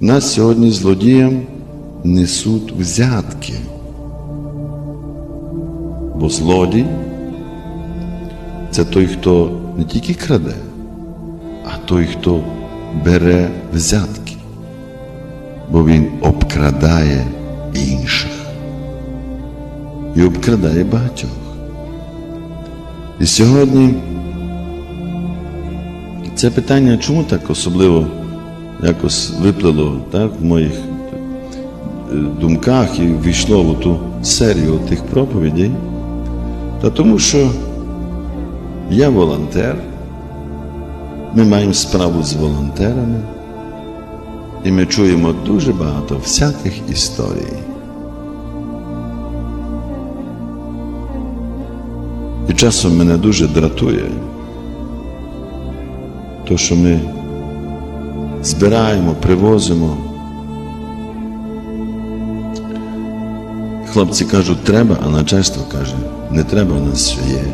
У нас сьогодні злодіям несуть взятки. Бо злодій це той, хто не тільки краде, а той, хто бере взятки, бо він обкрадає інших і обкрадає багатьох. І сьогодні це питання, чому так особливо якось виплило так, в моїх е, думках і війшло в ту серію тих проповідей? Та тому що я волонтер, ми маємо справу з волонтерами, і ми чуємо дуже багато всяких історій. І часом мене дуже дратує, то, що ми збираємо, привозимо. Хлопці кажуть, треба, а начальство каже, не треба, у нас все є.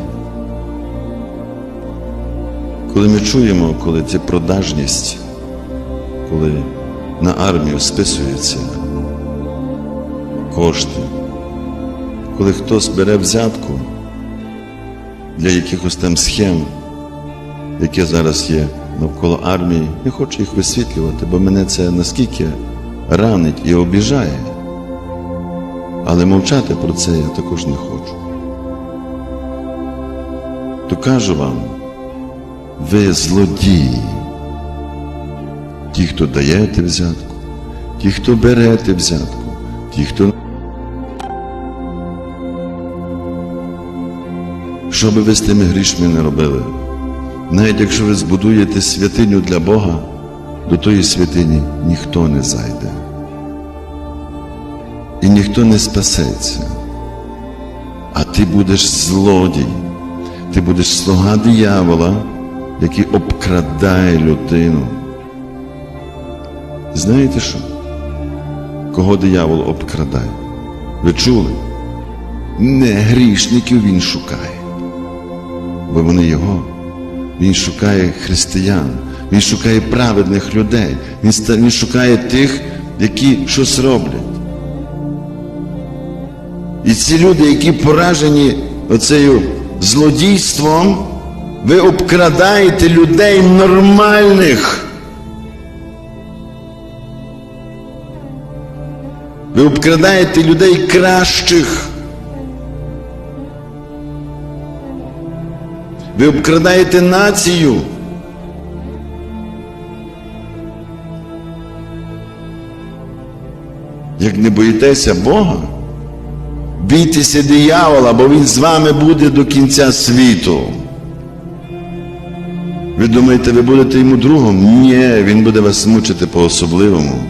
Коли ми чуємо, коли це продажність, коли на армію списуються кошти, коли хтось бере взятку для якихось там схем, які зараз є навколо армії, не хочу їх висвітлювати, бо мене це наскільки ранить і обіжає. Але мовчати про це я також не хочу. То кажу вам, ви злодії, ті, хто даєте взятку, ті, хто берете взятку, ті, хто. Що би ви з тими грішми не робили? Навіть якщо ви збудуєте святиню для Бога, до тої святині ніхто не зайде. І ніхто не спасеться. А ти будеш злодій, ти будеш слуга диявола, який обкрадає людину. Знаєте що? Кого диявол обкрадає? Ви чули? Не грішників він шукає, бо вони його. Він шукає християн, він шукає праведних людей, він, шукає тих, які щось роблять. І ці люди, які поражені оцею злодійством, ви обкрадаєте людей нормальних. Ви обкрадаєте людей кращих. Ви обкрадаєте націю. Як не боїтеся Бога, бійтеся диявола, бо він з вами буде до кінця світу. Ви думаєте, ви будете йому другом? Ні, він буде вас мучити по-особливому.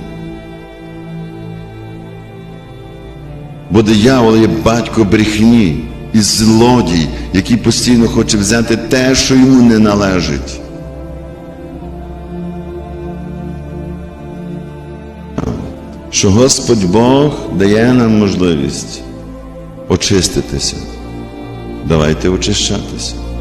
Бо диявол є батько брехні і злодій, який постійно хоче взяти те, що йому не належить. Що Господь Бог дає нам можливість очиститися. Давайте очищатися.